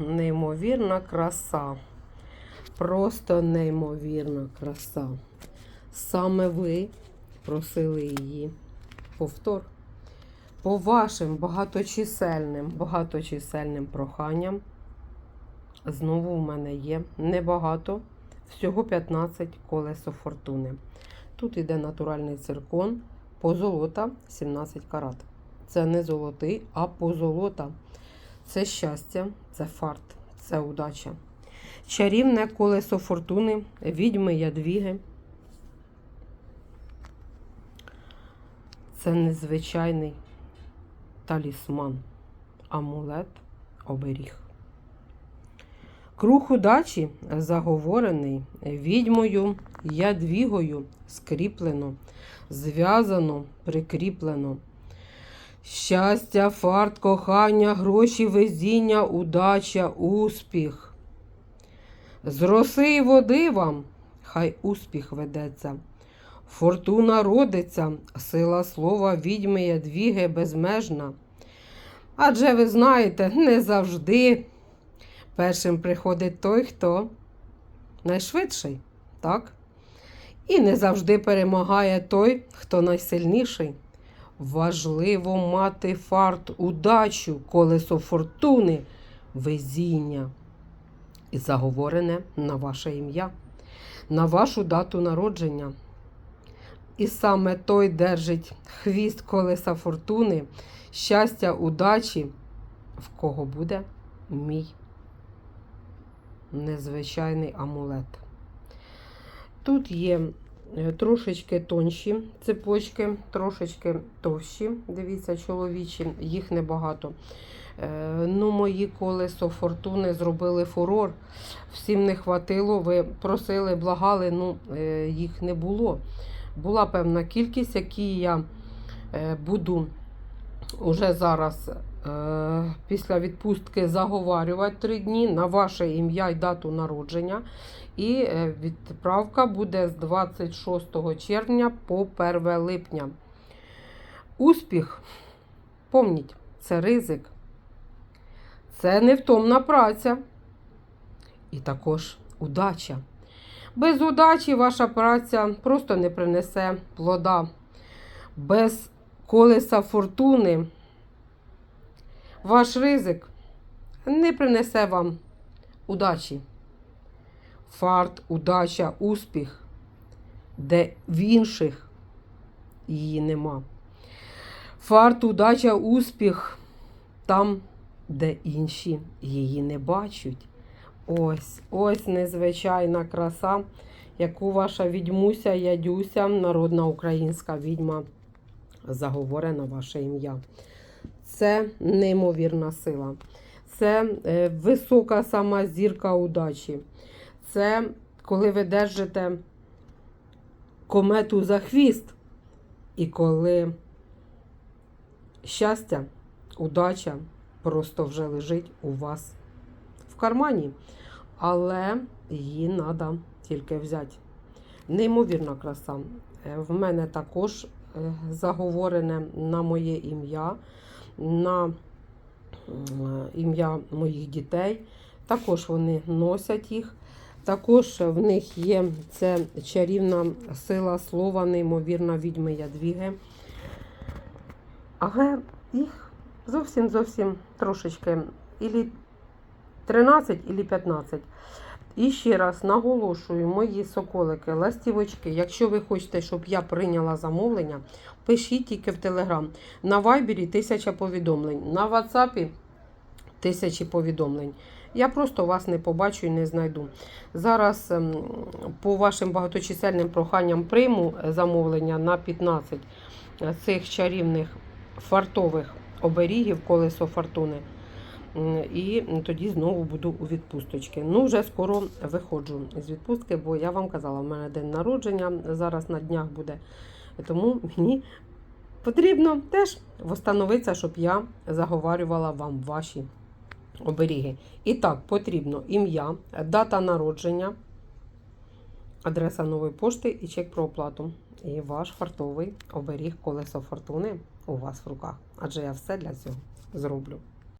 неймовірна краса. Просто неймовірна краса. Саме ви просили її повтор. По вашим багаточисельним, багаточисельним проханням. Знову в мене є небагато, всього 15 колесо фортуни. Тут йде натуральний циркон, позолота 17 карат. Це не золотий, а позолота. Це щастя, це фарт, це удача. Чарівне колесо фортуни, відьми ядвіги. Це незвичайний талісман, амулет, оберіг. Круг удачі заговорений відьмою, ядвігою скріплено, зв'язано, прикріплено. Щастя, фарт, кохання, гроші, везіння, удача, успіх. З роси й води вам хай успіх ведеться. Фортуна родиться, сила слова відьми ядвіги безмежна. Адже ви знаєте, не завжди першим приходить той, хто найшвидший, так? І не завжди перемагає той, хто найсильніший. Важливо мати фарт, удачу, колесо фортуни, везіння. І заговорене на ваше ім'я, на вашу дату народження. І саме той держить хвіст колеса фортуни, щастя, удачі, в кого буде мій незвичайний амулет. Тут є трошечки тонші цепочки, трошечки товщі. Дивіться, чоловічі, їх небагато. Е, Ну, мої колесо фортуни зробили фурор. Всім не хватило. Ви просили, благали, ну е, їх не було. Була певна кількість, які я е, буду уже зараз е, після відпустки заговарювати три дні на ваше ім'я і дату народження. І е, відправка буде з 26 червня по 1 липня. Успіх, помніть, це ризик, це невтомна праця і також удача. Без удачі ваша праця просто не принесе плода. Без колеса фортуни ваш ризик не принесе вам удачі. Фарт, удача, успіх, де в інших її нема. Фарт, удача, успіх там, де інші її не бачать. Ось, ось незвичайна краса, яку ваша відьмуся, ядюся, народна українська відьма заговорена ваше ім'я. Це неймовірна сила. Це е, висока сама зірка удачі. Це коли ви держите комету за хвіст, і коли щастя, удача просто вже лежить у вас в кармані. Але її треба тільки взяти. Неймовірна краса. Е, В мене також заговорене на моє ім'я, на ім'я моїх дітей. Також вони носять їх. Також в них є це чарівна сила слова, неймовірна відьми ядвіги. Але їх зовсім зовсім трошечки. Ілі 13 і 15. І ще раз наголошую, мої соколики, ластівочки, якщо ви хочете, щоб я прийняла замовлення, пишіть тільки в Телеграм. На Вайбері тисяча повідомлень, на Ватсапі тисячі повідомлень. Я просто вас не побачу і не знайду. Зараз ем, по вашим багаточисельним проханням прийму замовлення на 15 цих чарівних фартових оберігів колесо фортуни. І тоді знову буду у відпусточці. Ну, вже скоро виходжу з відпустки, бо я вам казала, в мене день народження зараз на днях буде. Тому мені потрібно теж встановитися, щоб я заговарювала вам ваші оберіги. І так, потрібно ім'я, дата народження, адреса нової пошти і чек про оплату. І ваш фартовий оберіг колесо фортуни у вас в руках. Адже я все для цього зроблю.